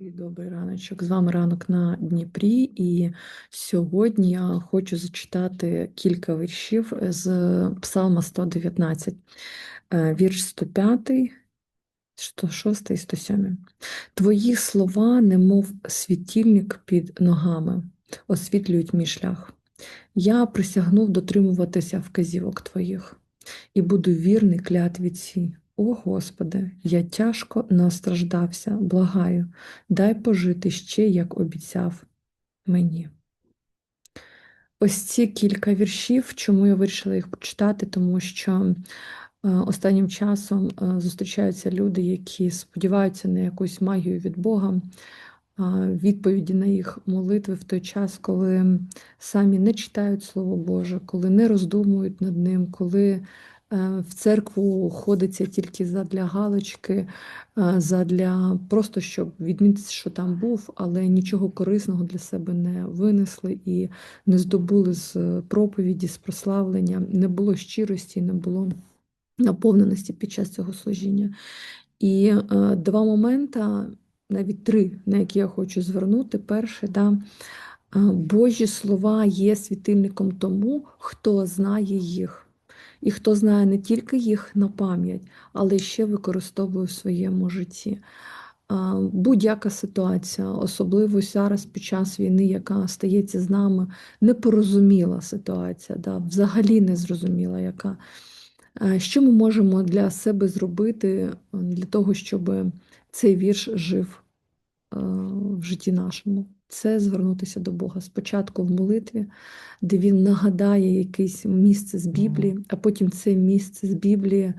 Добрий раночок. З вами ранок на Дніпрі, і сьогодні я хочу зачитати кілька віршів з Псалма 119, Е, вірш 105, 106 і 107. Твої слова, немов світильник під ногами, освітлюють мій шлях. Я присягнув дотримуватися вказівок твоїх і буду вірний клятві цій. О Господи, я тяжко настраждався, благаю, дай пожити ще, як обіцяв мені. Ось ці кілька віршів, чому я вирішила їх прочитати, тому що е, останнім часом е, зустрічаються люди, які сподіваються на якусь магію від Бога, відповіді на їх молитви в той час, коли самі не читають Слово Боже, коли не роздумують над ним, коли в церкву ходиться тільки задля галочки, е, задля просто щоб відмітити, що там був, але нічого корисного для себе не винесли і не здобули з проповіді, з прославлення, не було щирості, не було наповненості під час цього служіння. І е, два моменти, навіть три, на які я хочу звернути. Перше, да, е, Божі слова є світильником тому, хто знає їх. І хто знає не тільки їх на пам'ять, але ще використовує в своєму житті. Будь-яка ситуація, особливо зараз під час війни, яка стається з нами, непорозуміла ситуація, да, взагалі не зрозуміла, яка. Що ми можемо для себе зробити для того, щоб цей вірш жив в житті нашому? Це звернутися до Бога спочатку в молитві, де Він нагадає якесь місце з Біблії, а потім це місце з Біблії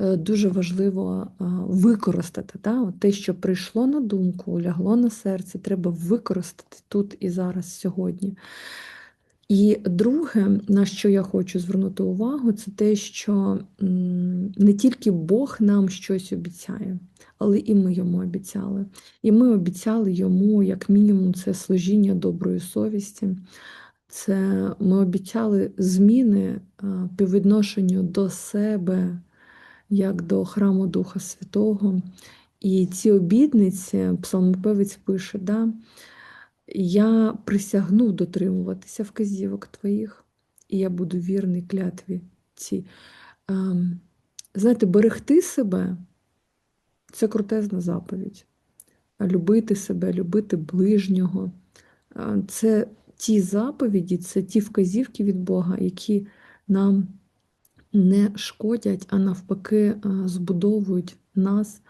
е, дуже важливо е, використати. Та? От Те, що прийшло на думку, лягло на серце, треба використати тут і зараз, сьогодні. І друге, на що я хочу звернути увагу, це те, що не тільки Бог нам щось обіцяє, але і ми йому обіцяли. І ми обіцяли йому, як мінімум, це служіння доброї совісті. Це ми обіцяли зміни по відношенню до себе, як до храму Духа Святого. І ці обідниці, псалмопевець пише, да, я присягнув дотримуватися вказівок твоїх, і я буду вірний клятві цій. Ем, Знаєте, берегти себе це крутезна заповідь. Любити себе, любити ближнього. Е, Це ті заповіді, це ті вказівки від Бога, які нам не шкодять, а навпаки, е, збудовують нас,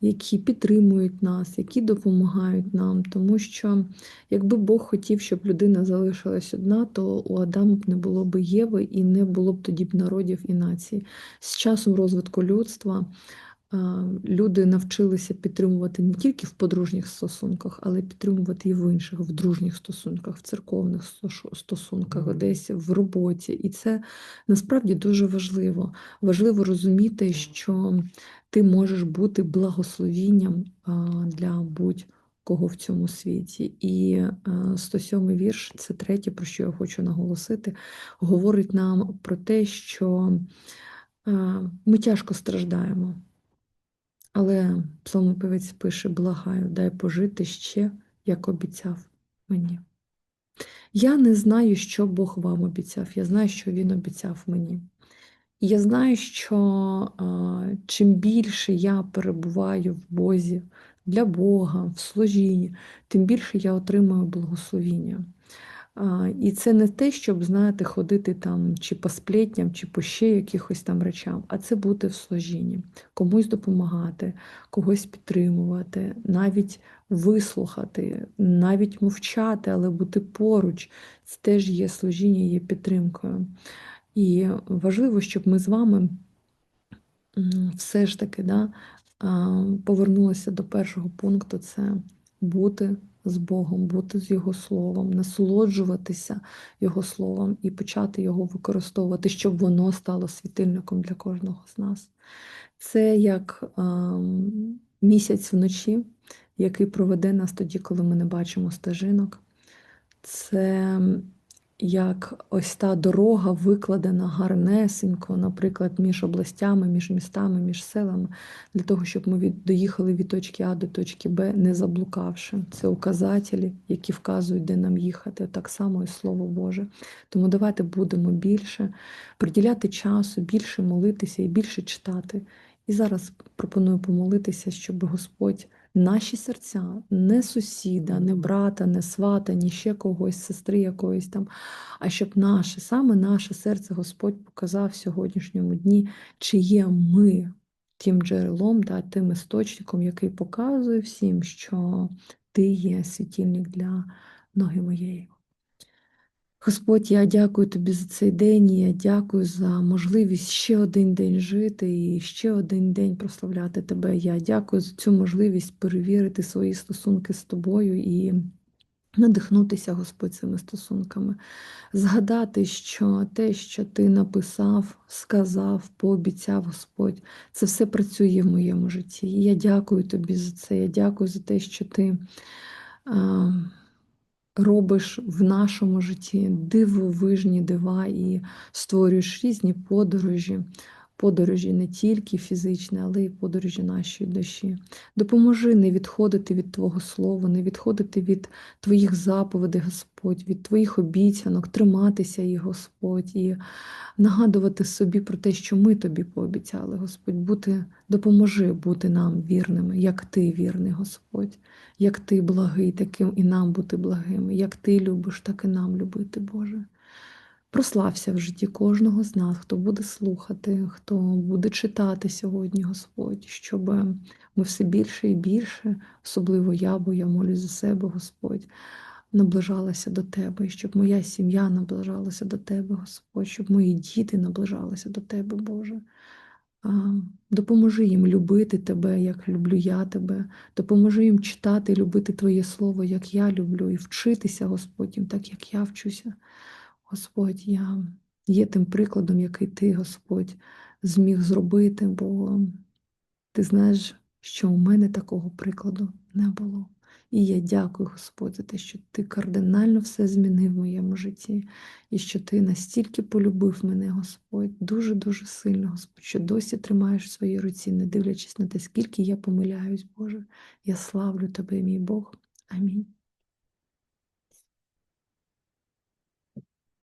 які підтримують нас, які допомагають нам. Тому що якби Бог хотів, щоб людина залишилась одна, то у Адама б не було б Єви і не було б тоді б народів і націй. З часом розвитку людства. Люди навчилися підтримувати не тільки в подружніх стосунках, але й підтримувати і в інших, в дружніх стосунках, в церковних стосу- стосунках, десь в роботі. І це насправді дуже важливо. Важливо розуміти, що ти можеш бути благословінням для будь-кого в цьому світі. І е, 107 вірш, це третє, про що я хочу наголосити, говорить нам про те, що ми тяжко страждаємо. Але псалмопевець пише: благаю, дай пожити ще, як обіцяв мені. Я не знаю, що Бог вам обіцяв. Я знаю, що Він обіцяв мені. І я знаю, що а, чим більше я перебуваю в Бозі для Бога, в служінні, тим більше я отримую благословіння. І це не те, щоб, знаєте, ходити там чи по сплетням, чи по ще якихось там речам, а це бути в служінні, комусь допомагати, когось підтримувати, навіть вислухати, навіть мовчати, але бути поруч. Це теж є служіння, є підтримкою. І важливо, щоб ми з вами все ж таки да, повернулися до першого пункту: це бути з Богом, бути з Його Словом, насолоджуватися Його Словом і почати його використовувати, щоб воно стало світильником для кожного з нас. Це як ам, місяць вночі, який проведе нас тоді, коли ми не бачимо стежинок. Це як ось та дорога викладена гарнесенько, наприклад, між областями, між містами, між селами, для того, щоб ми від, доїхали від точки А до точки Б, не заблукавши. Це указателі, які вказують, де нам їхати. Так само і Слово Боже. Тому давайте будемо більше приділяти часу, більше молитися і більше читати. І зараз пропоную помолитися, щоб Господь наші серця, не сусіда, не брата, не свата, ні ще когось, сестри якоїсь там, а щоб наше, саме наше серце Господь показав в сьогоднішньому дні, чи є ми тим джерелом, да, тим істочником, який показує всім, що ти є світильник для ноги моєї. Господь, я дякую тобі за цей день. і Я дякую за можливість ще один день жити і ще один день прославляти тебе. Я дякую за цю можливість перевірити свої стосунки з тобою і надихнутися, Господь, цими стосунками. Згадати, що те, що ти написав, сказав, пообіцяв Господь, це все працює в моєму житті. І я дякую тобі за це. Я дякую за те, що ти. Робиш в нашому житті? Дивовижні дива і створюєш різні подорожі, подорожі не тільки фізичні, але й подорожі нашої душі. Допоможи не відходити від Твого Слова, не відходити від Твоїх заповідей, Господь, від Твоїх обіцянок, триматися їх, Господь, і нагадувати собі про те, що ми тобі пообіцяли, Господь, бути, допоможи бути нам вірними, як Ти вірний, Господь, як Ти благий, таким і нам бути благими, як Ти любиш, так і нам любити, Боже. Прослався в житті кожного з нас, хто буде слухати, хто буде читати сьогодні, Господь, щоб ми все більше і більше, особливо я, бо я молюсь за себе, Господь, наближалася до Тебе, щоб моя сім'я наближалася до Тебе, Господь, щоб мої діти наближалися до Тебе, Боже. Допоможи їм любити Тебе, як люблю я Тебе. Допоможи їм читати любити Твоє Слово, як я люблю, і вчитися, Господь, так, як я вчуся. Господь, я є тим прикладом, який ти, Господь, зміг зробити, бо ти знаєш, що у мене такого прикладу не було. І я дякую, Господь, за те, що ти кардинально все змінив в моєму житті, і що ти настільки полюбив мене, Господь, дуже-дуже сильно, Господь, що досі тримаєш в своїй руці, не дивлячись на те, скільки я помиляюсь, Боже. Я славлю тебе, мій Бог. Амінь.